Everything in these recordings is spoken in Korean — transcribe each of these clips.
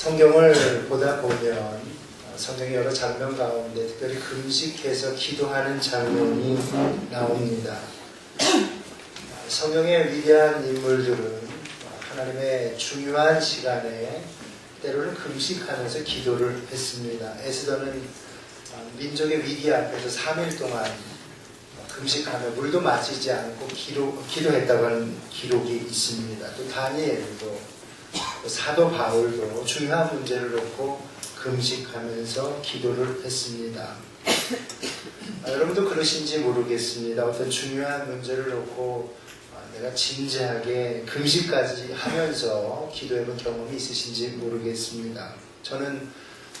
성경을 보다 보면 성경의 여러 장면 가운데 특별히 금식해서 기도하는 장면이 나옵니다. 성경의 위대한 인물들은 하나님의 중요한 시간에 때로는 금식하면서 기도를 했습니다. 에스더는 민족의 위기 앞에서 3일 동안 금식하며 물도 마시지 않고 기도, 기도했다고 하는 기록이 있습니다. 또 다니엘도 사도 바울도 중요한 문제를 놓고 금식하면서 기도를 했습니다. 아, 여러분도 그러신지 모르겠습니다. 어떤 중요한 문제를 놓고 아, 내가 진지하게 금식까지 하면서 기도해본 경험이 있으신지 모르겠습니다. 저는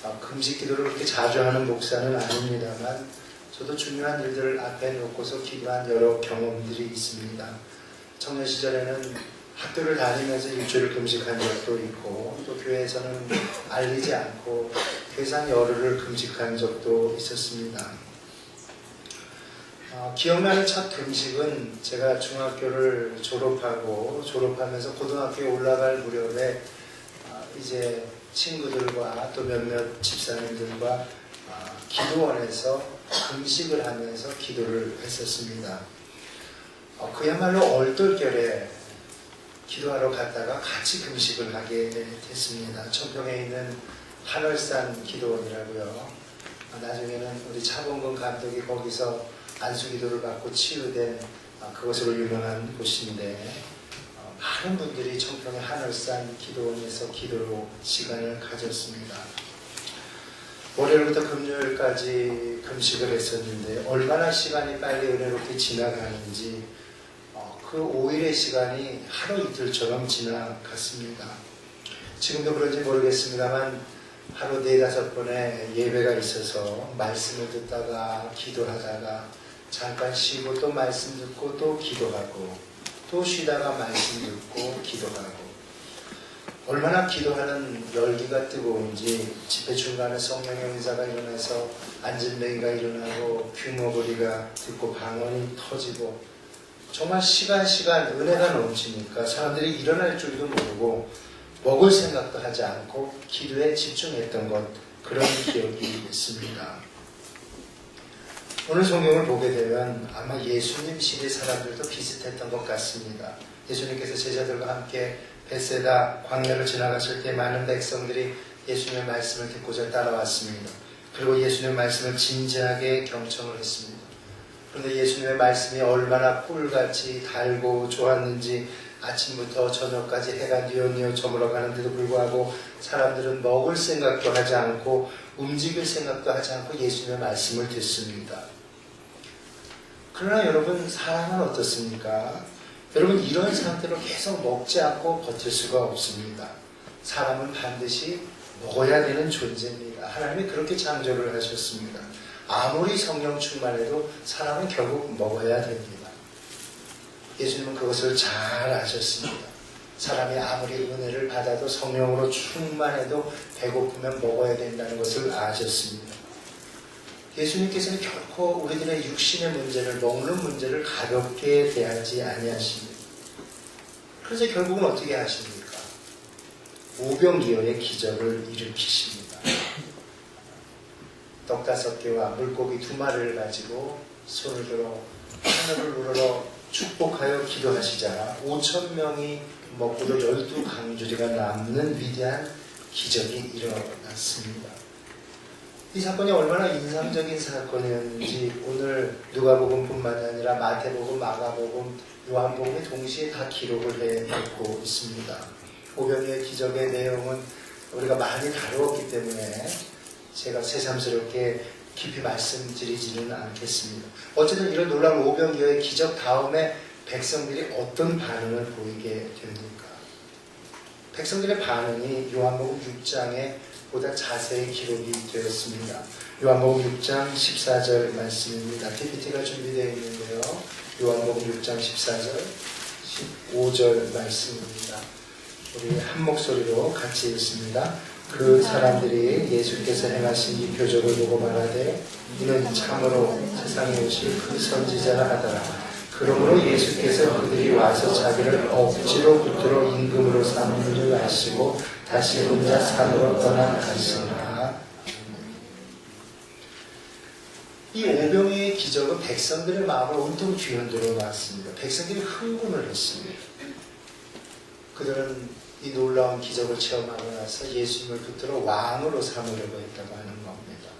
아, 금식 기도를 그렇게 자주 하는 목사는 아닙니다만 저도 중요한 일들을 앞에 놓고서 기도한 여러 경험들이 있습니다. 청년 시절에는 학교를 다니면서 일주일 금식한 적도 있고 또 교회에서는 알리지 않고 괴상 열흘을 금식한 적도 있었습니다. 어, 기억나는 첫 금식은 제가 중학교를 졸업하고 졸업하면서 고등학교에 올라갈 무렵에 어, 이제 친구들과 또 몇몇 집사님들과 어, 기도원에서 금식을 하면서 기도를 했었습니다. 어, 그야말로 얼떨결에 기도하러 갔다가 같이 금식을 하게 됐습니다. 청평에 있는 한월산 기도원이라고요. 나중에는 우리 차범근 감독이 거기서 안수기도를 받고 치유된 그것으로 유명한 곳인데 어, 많은 분들이 청평의 한월산 기도원에서 기도로 시간을 가졌습니다. 월요일부터 금요일까지 금식을 했었는데 얼마나 시간이 빨리 은혜롭게 지나가는지 그 5일의 시간이 하루 이틀처럼 지나갔습니다. 지금도 그런지 모르겠습니다만 하루 네다섯 번의 예배가 있어서 말씀을 듣다가 기도하다가 잠깐 쉬고 또 말씀 듣고 또 기도하고 또 쉬다가 말씀 듣고 기도하고 얼마나 기도하는 열기가 뜨거운지 집회 중간에 성령의 은사가 일어나서 안진뱅이가 일어나고 규모거리가 듣고 방언이 터지고 정말 시간 시간 은혜가 넘치니까 사람들이 일어날 줄도 모르고 먹을 생각도 하지 않고 기도에 집중했던 것 그런 기억이 있습니다. 오늘 성경을 보게 되면 아마 예수님 시대 사람들도 비슷했던 것 같습니다. 예수님께서 제자들과 함께 베세다 광야를 지나갔을 때 많은 백성들이 예수님의 말씀을 듣고자 따라왔습니다. 그리고 예수님의 말씀을 진지하게 경청을 했습니다. 그런데 예수님의 말씀이 얼마나 꿀같이 달고 좋았는지 아침부터 저녁까지 해가 뉘어뉘어 저물어 가는데도 불구하고 사람들은 먹을 생각도 하지 않고 움직일 생각도 하지 않고 예수님의 말씀을 듣습니다. 그러나 여러분 사람은 어떻습니까? 여러분 이런 상태로 계속 먹지 않고 버틸 수가 없습니다. 사람은 반드시 먹어야 되는 존재입니다. 하나님이 그렇게 창조를 하셨습니다. 아무리 성령 충만해도 사람은 결국 먹어야 됩니다. 예수님은 그것을 잘 아셨습니다. 사람이 아무리 은혜를 받아도 성령으로 충만해도 배고프면 먹어야 된다는 것을 아셨습니다. 예수님께서는 결코 우리들의 육신의 문제를 먹는 문제를 가볍게 대하지 아니하십니다. 그래서 결국은 어떻게 하십니까? 오병이어의 기적을 일으키십니다. 떡 다섯 개와 물고기 두 마리를 가지고 손을 들어 하늘을 우러러 축복하여 기도하시자 5천 명이 먹고도 열두 강주리가 남는 위대한 기적이 일어났습니다. 이 사건이 얼마나 인상적인 사건이었는지 오늘 누가복음뿐만 아니라 마태복음, 마가복음, 요한복음이 동시에 다 기록을 해놓고 있습니다. 오병이의 기적의 내용은 우리가 많이 다루었기 때문에 제가 새삼스럽게 깊이 말씀드리지는 않겠습니다. 어쨌든 이런 놀라운 오병이어의 기적 다음에 백성들이 어떤 반응을 보이게 됩니까? 백성들의 반응이 요한복음 6장에 보다 자세히 기록이 되었습니다. 요한복음 6장 14절 말씀입니다. PPT가 준비되어 있는데요. 요한복음 6장 14절, 15절 말씀입니다. 우리 한 목소리로 같이 읽습니다. 그 사람들이 예수께서 행하신 이 표적을 보고 말하되 이는 참으로 세상에 오실 그 선지자라 하더라. 그러므로 예수께서 그들이 와서 자기를 억지로 붙들어 임금으로 삼는 줄 아시고 다시 혼자 산으로 떠나가시니라. 이 오병의 기적은 백성들의 마음을 온통 뒤흔들어 놨습니다. 백성들이 흥분을 했습니다. 그들은 이 놀라운 기적을 체험하고 나서 예수님을 붙들어 왕으로 삼으려고 했다고 하는 겁니다.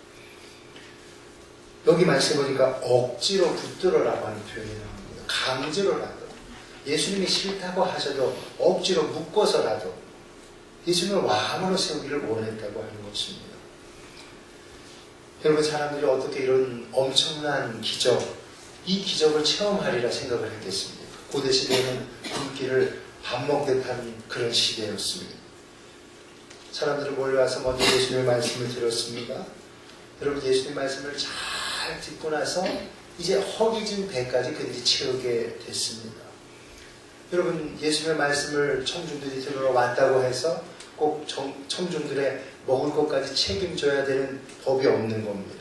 여기 말씀 보니까 억지로 붙들어라고 하는 표현이 나옵니다. 강제로라도 예수님이 싫다고 하셔도 억지로 묶어서라도 예수님을 왕으로 세우기를 원했다고 하는 것입니다. 여러분 사람들이 어떻게 이런 엄청난 기적, 이 기적을 체험하리라 생각을 했겠습니까? 고대 시대에는 굶기를 밥 먹듯 하는 그런 시대였습니다. 사람들은 몰려와서 먼저 예수님의 말씀을 들었습니다. 여러분 예수님 말씀을 잘 듣고 나서 이제 허기진 배까지 그들이 채우게 됐습니다. 여러분 예수님의 말씀을 청중들이 들으러 왔다고 해서 꼭 청, 청중들의 먹을 것까지 책임져야 되는 법이 없는 겁니다.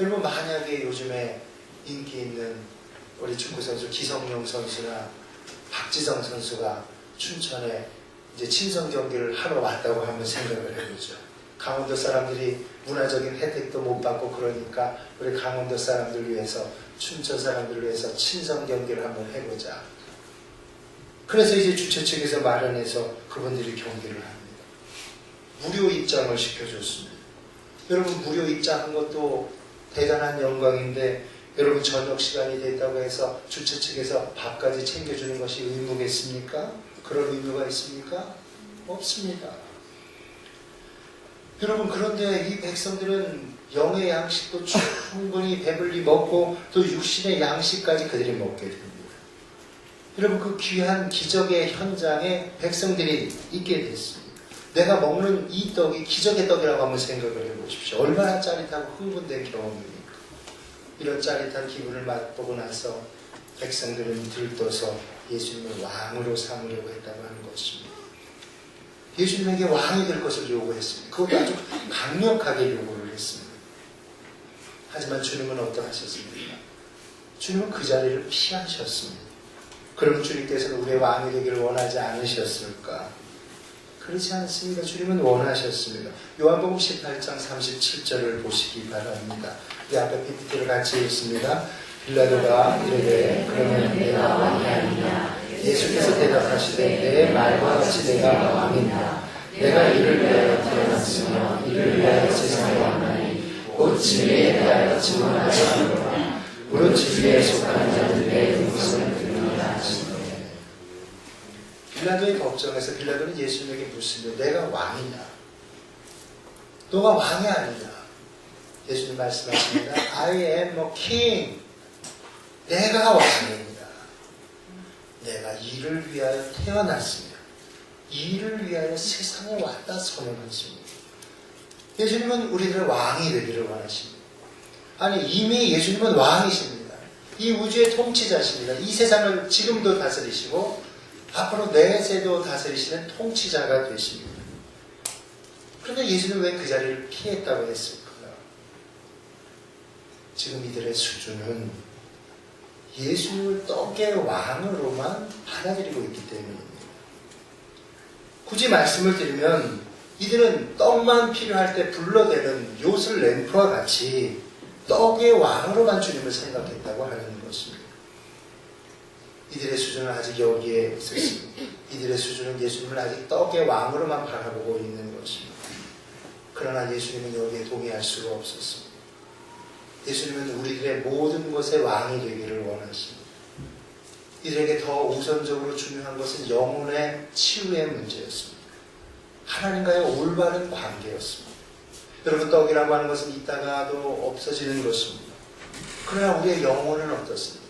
여러분 만약에 요즘에 인기 있는 우리 축구 선수 기성용 선수나 박지성 선수가 춘천에 이제 친선 경기를 하러 왔다고 한번 생각을 해보죠. 강원도 사람들이 문화적인 혜택도 못 받고 그러니까 우리 강원도 사람들 위해서 춘천 사람들을 위해서 친선 경기를 한번 해보자. 그래서 이제 주최 측에서 마련해서 그분들이 경기를 합니다. 무료 입장을 시켜줬습니다. 여러분 무료 입장한 것도 대단한 영광인데 여러분 저녁 시간이 됐다고 해서 주최 측에서 밥까지 챙겨주는 것이 의무겠습니까? 그런 의무가 있습니까? 없습니다. 여러분 그런데 이 백성들은 영의 양식도 충분히 배불리 먹고 또 육신의 양식까지 그들이 먹게 됩니다. 여러분 그 귀한 기적의 현장에 백성들이 있게 됐습니다. 내가 먹는 이 떡이 기적의 떡이라고 한번 생각을 해보십시오. 얼마나 짜릿하고 흥분된 경험입니까? 이런 짜릿한 기분을 맛보고 나서 백성들은 들떠서 예수님을 왕으로 삼으려고 했다고 하는 것입니다. 예수님에게 왕이 될 것을 요구했습니다. 그것도 아주 강력하게 요구를 했습니다. 하지만 주님은 어떠하셨습니까? 주님은 그 자리를 피하셨습니다. 그럼 주님께서는 우리의 왕이 되기를 원하지 않으셨을까? 그렇지 않습니다. 주님은 원하셨습니다. 요한복음 18장 37절을 보시기 바랍니다. 이 앞에 PPT를 같이 읽습니다. 빌라도가 이르되 그러면 내가 왕이 아니냐 예수께서 대답하시되 내 말과 같이 내가 왕이다 내가 이를 위하여 태어났으며 이를 위하여 세상에 왔나니 곧 진리에 대하여 증언하지 않노라 무릇 진리에 속한 자들의 음성을 들으리라 하시되 빌라도의 걱정에서 빌라도는 예수님에게 묻습니다. 내가 왕이냐? 너가 왕이 아니냐? 예수님 말씀하십니다. I am a king. 내가 왕입니다. 내가 이를 위하여 태어났으며 이를 위하여 세상에 왔다 선언했습니다. 예수님은 우리들의 왕이 되기를 원하십니다. 아니 이미 예수님은 왕이십니다. 이 우주의 통치자십니다. 이 세상을 지금도 다스리시고 앞으로 내세도 다스리시는 통치자가 되십니다. 그런데 예수는 왜 그 자리를 피했다고 했을까요? 지금 이들의 수준은 예수를 떡의 왕으로만 받아들이고 있기 때문입니다. 굳이 말씀을 드리면 이들은 떡만 필요할 때 불러대는 요술 램프와 같이 떡의 왕으로만 주님을 생각했다고 하는 것입니다. 이들의 수준은 아직 여기에 있었습니다. 이들의 수준은 예수님을 아직 떡의 왕으로만 바라보고 있는 것입니다. 그러나 예수님은 여기에 동의할 수가 없었습니다. 예수님은 우리들의 모든 것의 왕이 되기를 원하십니다. 이들에게 더 우선적으로 중요한 것은 영혼의 치유의 문제였습니다. 하나님과의 올바른 관계였습니다. 여러분 떡이라고 하는 것은 있다가도 없어지는 것입니다. 그러나 우리의 영혼은 어떻습니까?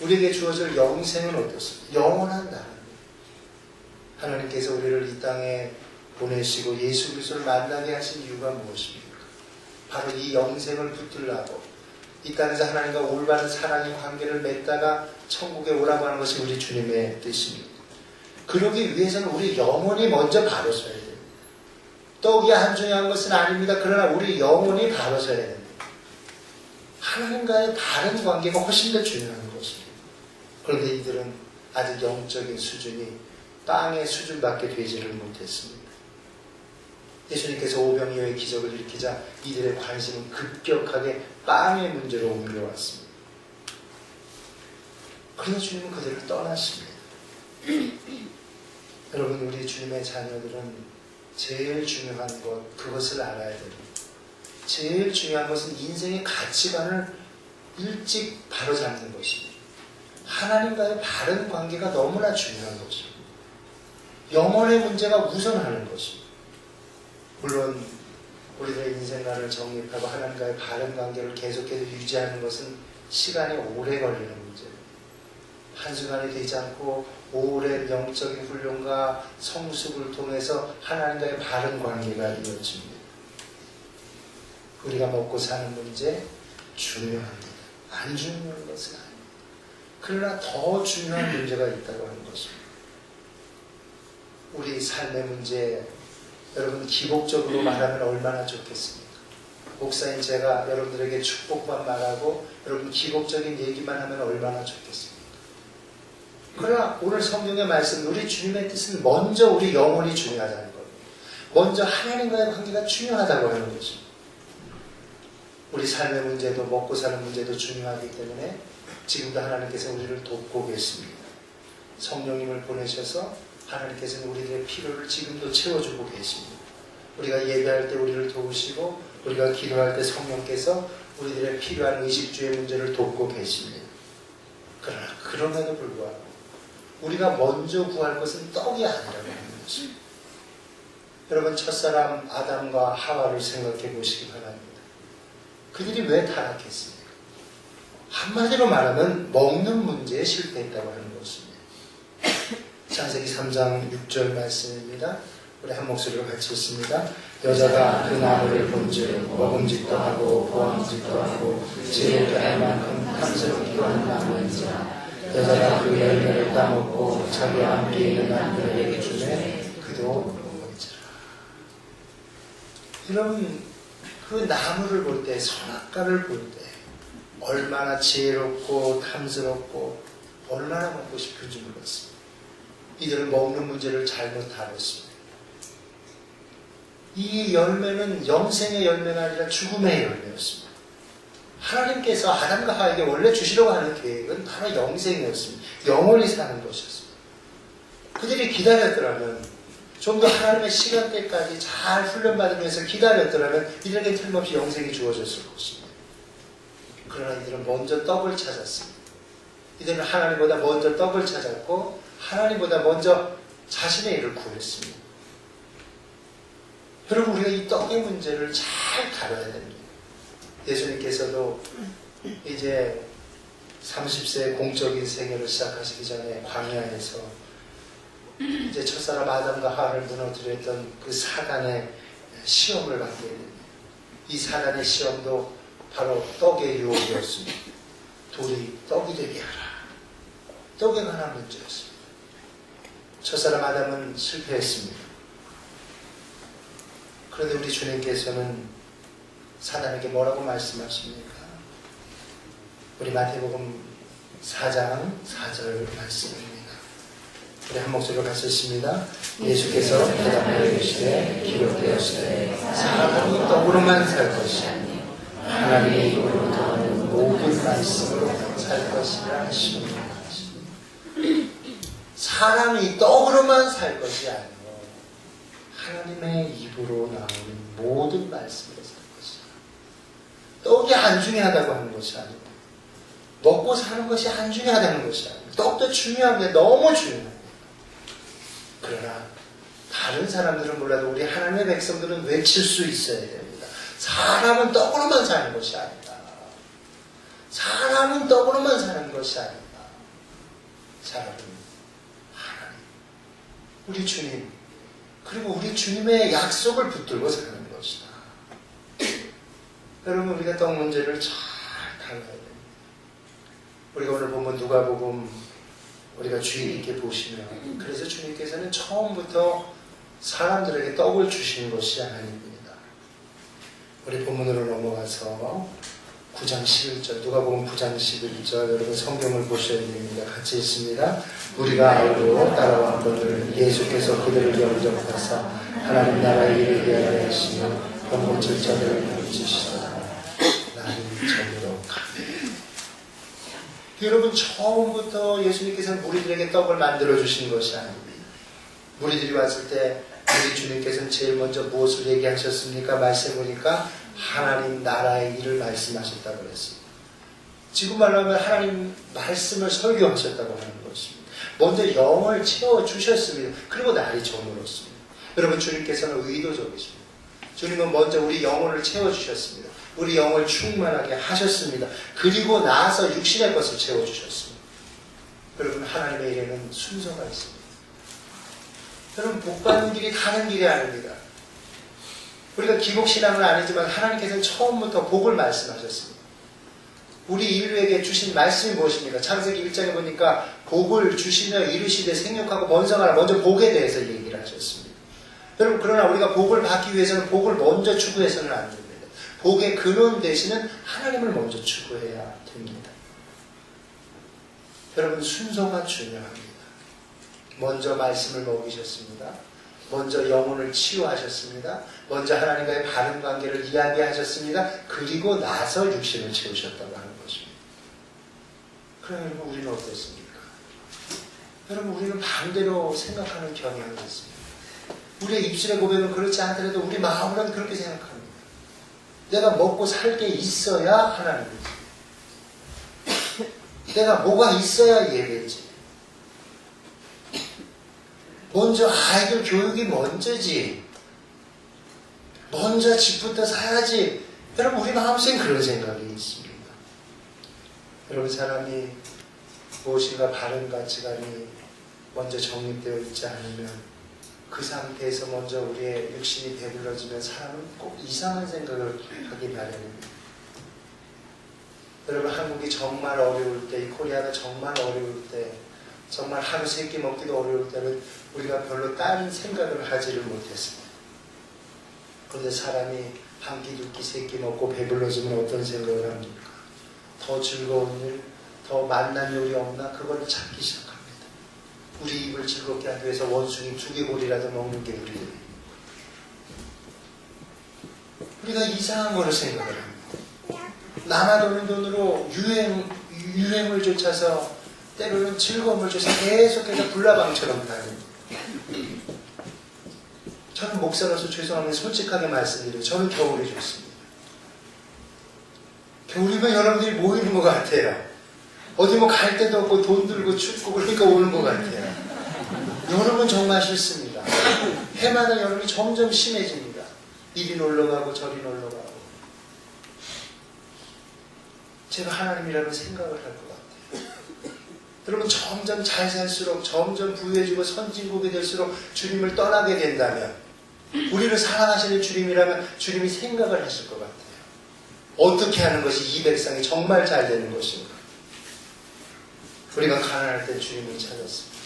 우리에게 주어질 영생은 어떻습니까? 영원한 나라. 하나님께서 우리를 이 땅에 보내시고 예수 그리스도를 만나게 하신 이유가 무엇입니까? 바로 이 영생을 붙들라고 이 땅에서 하나님과 올바른 사랑의 관계를 맺다가 천국에 오라고 하는 것이 우리 주님의 뜻입니다. 그러기 위해서는 우리 영혼이 먼저 바로 서야 됩니다. 떡이 한 중요한 것은 아닙니다. 그러나 우리 영혼이 바로 서야 됩니다. 하나님과의 바른 관계가 훨씬 더 중요한 것입니다. 그런데 이들은 아직 영적인 수준이 빵의 수준밖에 되지를 못했습니다. 예수님께서 오병이어의 기적을 일으키자 이들의 관심은 급격하게 빵의 문제로 옮겨왔습니다. 그래서 주님은 그들을 떠났습니다. 여러분, 우리 주님의 자녀들은 제일 중요한 것, 그것을 알아야 됩니다. 제일 중요한 것은 인생의 가치관을 일찍 바로잡는 것입니다. 하나님과의 바른 관계가 너무나 중요한 것입니다. 영혼의 문제가 우선하는 것입니다. 물론 우리들의 인생관을 정립하고 하나님과의 바른 관계를 계속해서 유지하는 것은 시간이 오래 걸리는 문제입니다. 한순간에 되지 않고 오랜 영적인 훈련과 성숙을 통해서 하나님과의 바른 관계가 이루어집니다. 우리가 먹고 사는 문제 중요합니다. 안 중요한 것은 아닙니다. 그러나 더 중요한 문제가 있다고 하는 것입니다. 우리 삶의 문제, 여러분 기복적으로 말하면 얼마나 좋겠습니까? 목사인 제가 여러분들에게 축복만 말하고 여러분 기복적인 얘기만 하면 얼마나 좋겠습니까? 그러나 오늘 성경의 말씀, 우리 주님의 뜻은 먼저 우리 영혼이 중요하다는 겁니다. 먼저 하나님과의 관계가 중요하다고 하는 것입니다. 우리 삶의 문제도 먹고 사는 문제도 중요하기 때문에 지금도 하나님께서 우리를 돕고 계십니다. 성령님을 보내셔서 하나님께서는 우리들의 필요를 지금도 채워주고 계십니다. 우리가 예배할 때 우리를 도우시고 우리가 기도할 때 성령께서 우리들의 필요한 의식주의 문제를 돕고 계십니다. 그러나 그럼에도 불구하고 우리가 먼저 구할 것은 떡이 아니라고 하는 것입니다. 여러분 첫사람 아담과 하와를 생각해 보시기 바랍니다. 그들이 왜 타락했습니까? 한마디로 말하면 먹는 문제에 실패했다고 하는 것입니다. 창세기 3장 6절 말씀입니다. 우리 한 목소리로 같이 읽습니다. 여자가 그 나무를 본즉 먹음직도 하고 보암직도 하고 지혜롭게 할 만큼 탐스럽기도 한 나무인지라 여자가 그 열매를 따먹고 자기와 함께 있는 남편에게 주매 그도 먹은지라 여러분 그 나무를 볼 때 선악과를 볼 때 얼마나 지혜롭고 탐스럽고 얼마나 먹고 싶은지 몰랐습니다. 이들은 먹는 문제를 잘못 다뤘습니다. 이 열매는 영생의 열매가 아니라 죽음의 열매였습니다. 하나님께서 아담과 하에게 원래 주시려고 하는 계획은 바로 영생이었습니다. 영원히 사는 것이었습니다. 그들이 기다렸더라면 좀 더 하나님의 시간대까지 잘 훈련받으면서 기다렸더라면 이들에게 틀림없이 영생이 주어졌을 것입니다. 그러나 이들은 먼저 떡을 찾았습니다. 이들은 하나님보다 먼저 떡을 찾았고 하나님보다 먼저 자신의 일을 구했습니다. 여러분 우리가 이 떡의 문제를 잘 다뤄야 됩니다. 예수님께서도 이제 30세 공적인 생애를 시작하시기 전에 광야에서 이제 첫사람 아담과 하와를 무너뜨렸던 그 사단의 시험을 받게 됩니다. 이 사단의 시험도 바로 떡의 유혹이었습니다. 돌이 떡이 되게 하라. 떡에 관한 문제였습니다. 첫사람 아담은 실패했습니다. 그런데 우리 주님께서는 사단에게 뭐라고 말씀하십니까? 우리 마태복음 4장 4절 말씀입니다. 우리 한 목소리로 같이 읽습니다. 예수께서 대답하여 이르시되 기록되었으되 사람이 떡으로만 살 것이 아니요 하나님의 입으로 나오는 모든 말씀으로 살 것이라 하십니다. 사람이 떡으로만 살 것이 아니요 하나님의 입으로 나오는 모든 말씀으로 살 것이다. 떡이 안 중요하다고 하는 것이 아니고 먹고 사는 것이 안 중요하다는 것이 아니고 떡도 중요한데 너무 중요합니다. 그러나 다른 사람들은 몰라도 우리 하나님의 백성들은 외칠 수 있어야 됩니다. 사람은 떡으로만 사는 것이 아니다. 사람은 떡으로만 사는 것이 아니다. 사람은 우리 주님, 그리고 우리 주님의 약속을 붙들고 사는 것이다. 여러분 우리가 떡 문제를 잘 다뤄야 됩니다. 우리가 오늘 보면 누가복음 우리가 주의 있게 보시면 그래서 주님께서는 처음부터 사람들에게 떡을 주신 것이 아닙니다. 우리 본문으로 넘어가서 9장 11절 누가복음 9장 11절 여러분 성경을 보셔야 됩니다. 같이 있습니다. 우리가 알고 따라온 것을 예수께서 그들을 영접하사 하나님 나라의 일을 위하여 하시며 병고칠 자들을 고치시다. 나는 저리로 가. 여러분 처음부터 예수님께서는 무리들에게 떡을 만들어 주신 것이 아닙니다. 무리들이 왔을 때 우리 주님께서는 제일 먼저 무엇을 얘기하셨습니까? 말씀 보니까 하나님 나라의 일을 말씀하셨다고 그랬습니다. 지금 말하면 하나님 말씀을 설교하셨다고 하는 것입니다. 먼저 영을 채워 주셨습니다. 그리고 날이 저물었습니다. 여러분 주님께서는 의도적이십니다. 주님은 먼저 우리 영혼을 채워 주셨습니다. 우리 영을 충만하게 하셨습니다. 그리고 나서 육신의 것을 채워 주셨습니다. 여러분 하나님의 일에는 순서가 있습니다. 여러분 복 받는 길이 다른 길이 아닙니다. 우리가 기복신앙은 아니지만 하나님께서는 처음부터 복을 말씀하셨습니다. 우리 인류에게 주신 말씀이 무엇입니까? 창세기 1장에 보니까 복을 주시며 이루시되 생육하고 번성하라 먼저 복에 대해서 얘기를 하셨습니다. 여러분 그러나 우리가 복을 받기 위해서는 복을 먼저 추구해서는 안 됩니다. 복의 근원 대신은 하나님을 먼저 추구해야 됩니다. 여러분 순서가 중요합니다. 먼저 말씀을 먹이셨습니다. 먼저 영혼을 치유하셨습니다. 먼저 하나님과의 바른 관계를 이야기하셨습니다. 그리고 나서 육신을 채우셨다고 하는 것입니다. 그럼 여러분 우리는 어떻습니까? 여러분 우리는 반대로 생각하는 경향이 있습니다. 우리의 입술의 고백은 그렇지 않더라도 우리 마음은 그렇게 생각합니다. 내가 먹고 살 게 있어야 하나님이지. 내가 뭐가 있어야 예배지. 먼저 아이들 교육이 먼저지. 먼저 집부터 사야지. 여러분 우리 마음속에 그런 생각이 있습니다. 여러분 사람이 무엇인가 바른 가치관이 먼저 정립되어 있지 않으면 그 상태에서 먼저 우리의 육신이 배불러지면 사람은 꼭 이상한 생각을 하기 마련입니다. 여러분 한국이 정말 어려울 때, 이 코리아가 정말 어려울 때, 정말 하루 세 끼 먹기도 어려울 때는 우리가 별로 다른 생각을 하지를 못했습니다. 그런데 사람이 한 끼, 두 끼, 세 끼 먹고 배불러지면 어떤 생각을 합니까? 더 즐거운 일, 더 만난 요리 없나? 그걸 찾기 시작합니다. 우리 입을 즐겁게 하기 위해서 원숭이 두개골이라도 먹는 게 우리들. 우리가 이상한 거를 생각을 합니다. 남아도는 돈으로 유행, 유행을 쫓아서 때로는 즐거움을 쫓아서 계속해서 불나방처럼 다닙니다. 저는 목사로서 죄송하면 솔직하게 말씀드려요. 저는 겨울이 좋습니다. 겨울이면 여러분들이 모이는 것 같아요. 어디 뭐 갈 데도 없고 돈 들고 춥고 그러니까 오는 것 같아요. 여름은 정말 싫습니다. 해마다 여름이 점점 심해집니다. 이리 놀러 가고 저리 놀러 가고. 제가 하나님이라는 생각을 할 것 같아요. 여러분 점점 잘 살수록 점점 부유해지고 선진국이 될수록 주님을 떠나게 된다면 우리를 사랑하시는 주님이라면 주님이 생각을 하실 것 같아요. 어떻게 하는 것이 이 백성이 정말 잘 되는 것인가? 우리가 가난할 때 주님을 찾았습니다.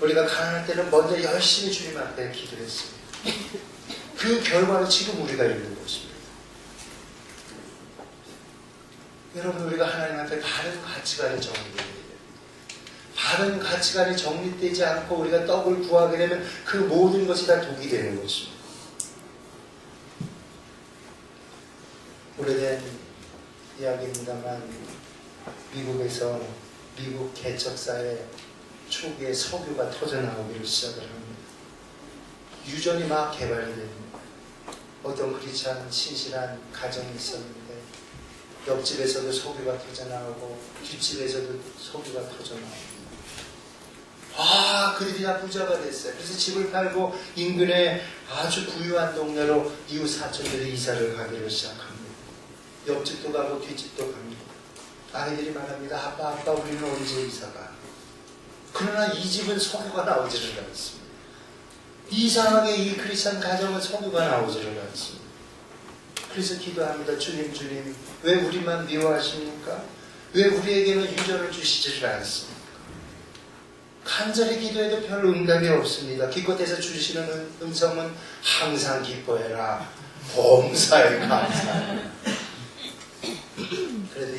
우리가 가난할 때는 먼저 열심히 주님 앞에 기도했습니다. 그 결과로 지금 우리가 있는 것입니다. 여러분 우리가 하나님 앞에 바른 정립되어야 됩니다. 바른 가치관이 정립되지 않고 우리가 떡을 구하게 되면 그 모든 것이 다 독이 되는 것입니다. 오래된 이야기입니다만 미국에서 미국 개척사에 초기에 석유가 터져나오기를 시작을 합니다. 유전이 막 개발이 됩니다. 어떤 크리스찬 신실한 가정이 있었는데 옆집에서도 석유가 터져나오고 뒷집에서도 석유가 터져나오고 아, 그들이 다 부자가 됐어요. 그래서 집을 팔고 인근에 아주 부유한 동네로 이웃 사촌들이 이사를 가기를 시작합니다. 옆집도 가고 뒷집도 갑니다. 아이들이 말합니다. 아빠, 아빠, 우리는 언제 이사가? 그러나 이 집은 석유가 나오지를 않습니다. 이상하게 이 크리스천 가정은 석유가 나오지를 않습니다. 그래서 기도합니다. 주님, 주님, 왜 우리만 미워하십니까? 왜 우리에게는 유전을 주시지를 않습니까? 간절히 기도해도 별 응답이 없습니다. 기껏해서 주시는 음성은 항상 기뻐해라. 범사에 감사.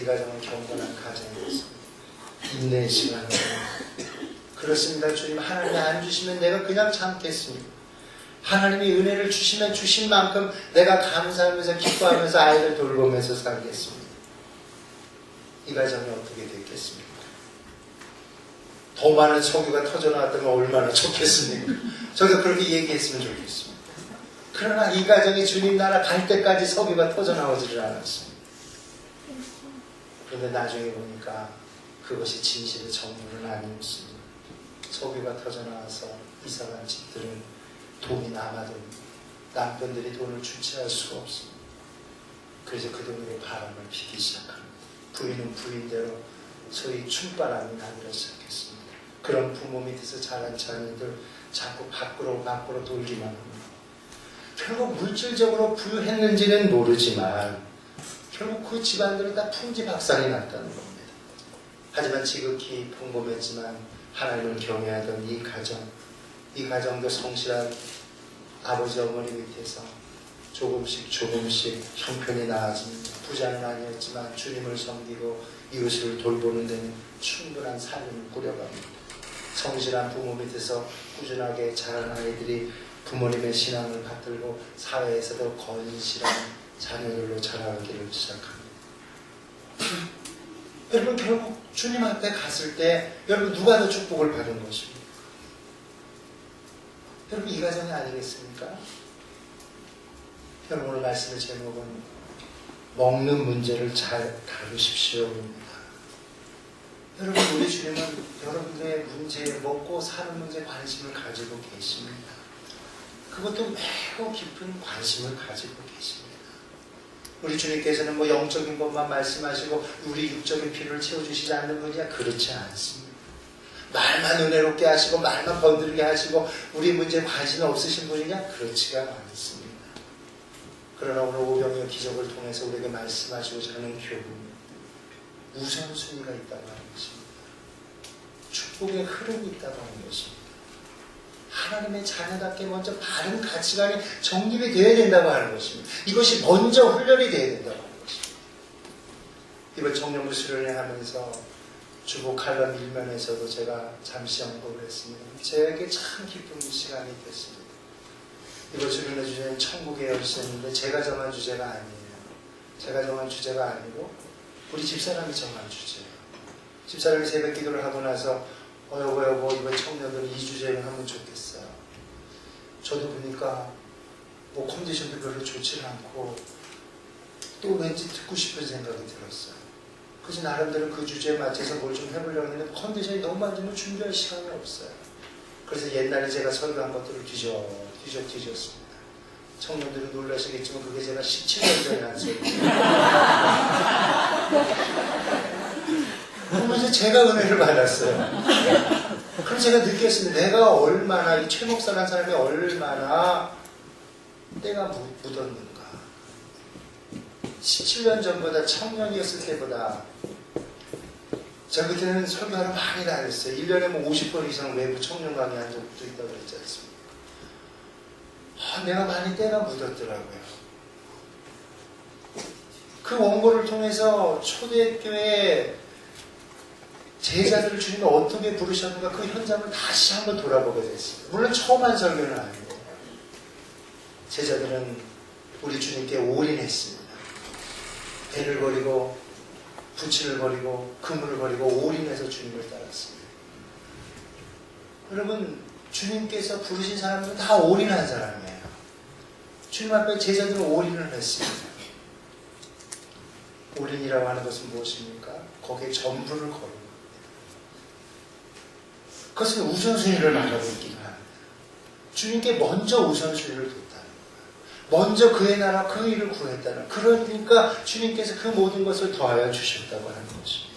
가정은 경건한 가정이 됐습니다. 인내의 시간을 그렇습니다. 주님 하나님이 안 주시면 내가 그냥 참겠습니다. 하나님이 은혜를 주시면 주신 만큼 내가 감사하면서 기뻐하면서 아이를 돌보면서 살겠습니다. 이 가정이 어떻게 됐겠습니까? 더 많은 석유가 터져나왔다면 얼마나 좋겠습니까? 저도 그렇게 얘기했으면 좋겠습니다. 그러나 이 가정이 주님 나라 갈 때까지 석유가 터져나오지를 않았습니다. 그런데 나중에 보니까 그것이 진실의 정물은 아니었습니다. 석유가 터져나와서 이사간 집들은 돈이 남아도 남편들이 돈을 주체할 수가 없습니다. 그래서 그 돈으로 바람을 피기 시작합니다. 부인은 부인대로 소위 춤바람이 나기 시작했습니다. 그런 부모 밑에서 자란 자녀들 자꾸 밖으로 밖으로 돌기만 합니다. 결국 물질적으로 부유했는지는 모르지만 결국 그 집안들은 다 풍지박산이 났다는 겁니다. 하지만 지극히 평범했지만 하나님을 경외하던 이 가정, 이 가정도 성실한 아버지 어머니 밑에서 조금씩 조금씩 형편이 나아집니다. 부자는 아니었지만 주님을 섬기고 이웃을 돌보는 데는 충분한 삶을 꾸려갑니다. 성실한 부모 밑에서 꾸준하게 자란 아이들이 부모님의 신앙을 받들고 사회에서도 건실한 자녀들로 자라기를 시작합니다. 여러분 결국 주님 앞에 갔을 때 여러분 누가 더 축복을 받은 것입니까? 여러분 이 가정이 아니겠습니까? 여러분 오늘 말씀의 제목은 먹는 문제를 잘 다루십시오입니다. 여러분 우리 주님은 여러분들의 문제 먹고 사는 문제에 관심을 가지고 계십니다. 그것도 매우 깊은 관심을 가지고 계십니다. 우리 주님께서는 뭐 영적인 것만 말씀하시고 우리 육적인 필요를 채워주시지 않는 분이야 그렇지 않습니다. 말만 은혜롭게 하시고 말만 건드리게 하시고 우리 문제에 관심이 없으신 분이냐 그렇지가 않습니다. 그러나 오늘 오병이어 기적을 통해서 우리에게 말씀하시고자 하는 교훈 우선순위가 있다고 하는 것입니다. 축복의 흐름이 있다고 하는 것입니다. 하나님의 자녀답게 먼저 바른 가치관이 정립이 되어야 된다고 하는 것입니다. 이것이 먼저 훈련이 되어야 된다고 하는 것입니다. 이번 청년부 수련회 하면서 칼럼 일면에서도 제가 잠시 언급을 했습니다. 제게 참 기쁜 시간이 됐습니다. 이번 수련회 주제는 천국의 열쇠인데 제가 정한 주제가 아니에요. 제가 정한 주제가 아니고 우리 집사람이 정한 주제예요. 집사람이 새벽 기도를 하고 나서 어 여보 여보 이번 청년들은 이 주제를 하면 좋겠어요. 저도 보니까 뭐 컨디션도 별로 좋지 않고 또 왠지 듣고 싶은 생각이 들었어요. 그래서 나름대로 그 주제에 맞춰서 뭘 좀 해보려고 했는데 컨디션이 너무 안 좋으면 준비할 시간이 없어요. 그래서 옛날에 제가 설교한 것들을 뒤져 뒤져 뒤졌습니다. 청년들이 놀라시겠지만 그게 제가 17년 전에 한 소리예요. 그러면서 제가 은혜를 받았어요. 그럼 제가 느꼈습니다. 내가 얼마나 이 최목사라는 사람이 얼마나 때가 묻- 묻었는가. 17년 전보다 청년이었을 때보다 제가 그때는 설교하러 많이 다녔어요. 1년에 뭐 50번 이상 외부 청년 강의 한 적도 있다고 그랬지 않습니까? 아, 내가 많이 때가 묻었더라고요. 그 원고를 통해서 초대교회 제자들을 주님이 어떻게 부르셨는가 그 현장을 다시 한번 돌아보게 됐습니다. 물론 처음 한 설교는 아니고 제자들은 우리 주님께 올인했습니다. 배를 버리고 부치를 버리고 그물을 버리고 올인해서 주님을 따랐습니다. 여러분 주님께서 부르신 사람들은 다 올인한 사람이에요. 주님 앞에 제자들은 올인을 했습니다. 올인이라고 하는 것은 무엇입니까? 거기에 전부를 거는 겁니다. 그것은 우선순위를 있기가 합니다. 주님께 먼저 우선순위를 뒀다는 거예요. 먼저 그의 나라 그 일을 구했다는 그러니까 주님께서 그 모든 것을 더하여 주셨다고 하는 것입니다.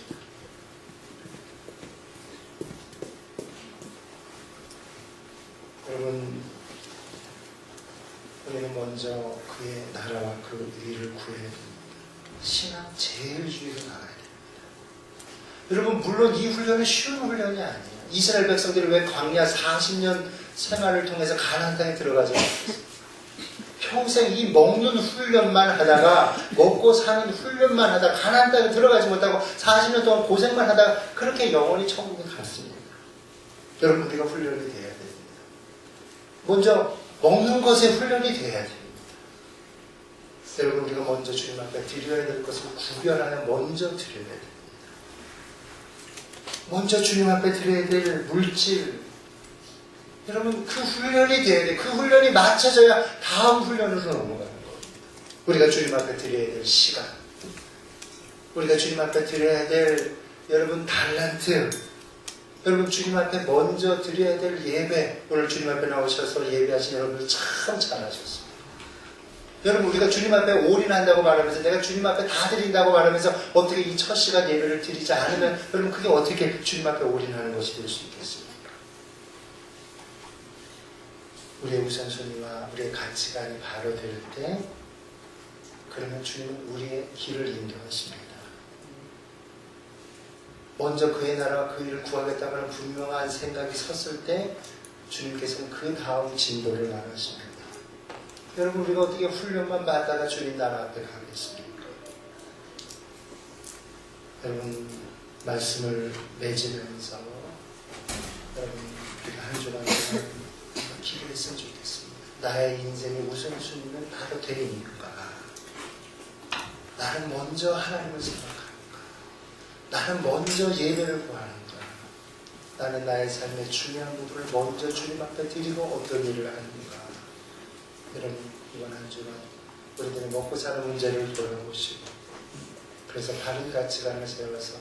여러분 우리는 먼저 그의 나라와 그 일을 구해야 됩니다. 신앙 제일 위로 나가야 됩니다. 여러분 물론 이 훈련은 쉬운 훈련이 아니에요. 이스라엘 백성들이 왜 광야 40년 생활을 통해서 가나안 땅에 않았어요? 평생 이 먹는 훈련만 하다가 먹고 사는 훈련만 하다가 가난한 땅에 들어가지 못하고 40년 동안 고생만 하다가 그렇게 영원히 천국에 갔습니다. 여러분 우리가 훈련이 돼야 됩니다. 먼저 먹는 것에 훈련이 돼야 됩니다. 여러분 우리가 먼저 주님 앞에 드려야 될 것을 구별하여 먼저 드려야 됩니다. 먼저 주님 앞에 드려야 될 물질 여러분 그 훈련이 돼야 돼. 그 훈련이 맞춰져야 다음 훈련으로 넘어가는 겁니다. 우리가 주님 앞에 드려야 될 시간 우리가 주님 앞에 드려야 될 여러분 달란트 여러분 주님 앞에 먼저 드려야 될 예배 오늘 주님 앞에 나오셔서 예배하신 여러분들 참 잘하셨습니다. 여러분 우리가 주님 앞에 올인한다고 말하면서 내가 주님 앞에 다 드린다고 말하면서 어떻게 이 첫 시간 예배를 드리지 않으면 여러분 그게 어떻게 주님 앞에 올인하는 것이 될 수 있겠습니까? 우리의 우선순위와 우리의 가치관이 바로 될 때 그러면 주님은 우리의 길을 인도하십니다. 먼저 그의 나라와 그 일을 구하겠다는 분명한 생각이 섰을 때 주님께서는 그 다음 진도를 나가십니다. 여러분 우리가 어떻게 훈련만 받다가 주님 나라 앞에 가겠습니까? 여러분 말씀을 맺으면서 여러분 우리가 한 주간 기도했으면 좋겠습니다. 나의 인생의 우선순위는 바로 되니까 나는 먼저 하나님을 생각하는가 나는 먼저 예배를 구하는가 나는 나의 삶의 중요한 부분을 먼저 주님 앞에 드리고 어떤 일을 하는가 여러분 이번 한 주간 우리들의 먹고 사는 문제를 돌아보시고 그래서 바른 가치관을 세워서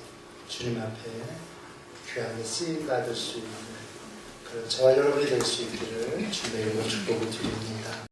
주님 앞에 귀하게 쓰임 받을 수 있는 그런 저와 여러분이 될 수 있기를 주님의 이름으로 축복을 드립니다.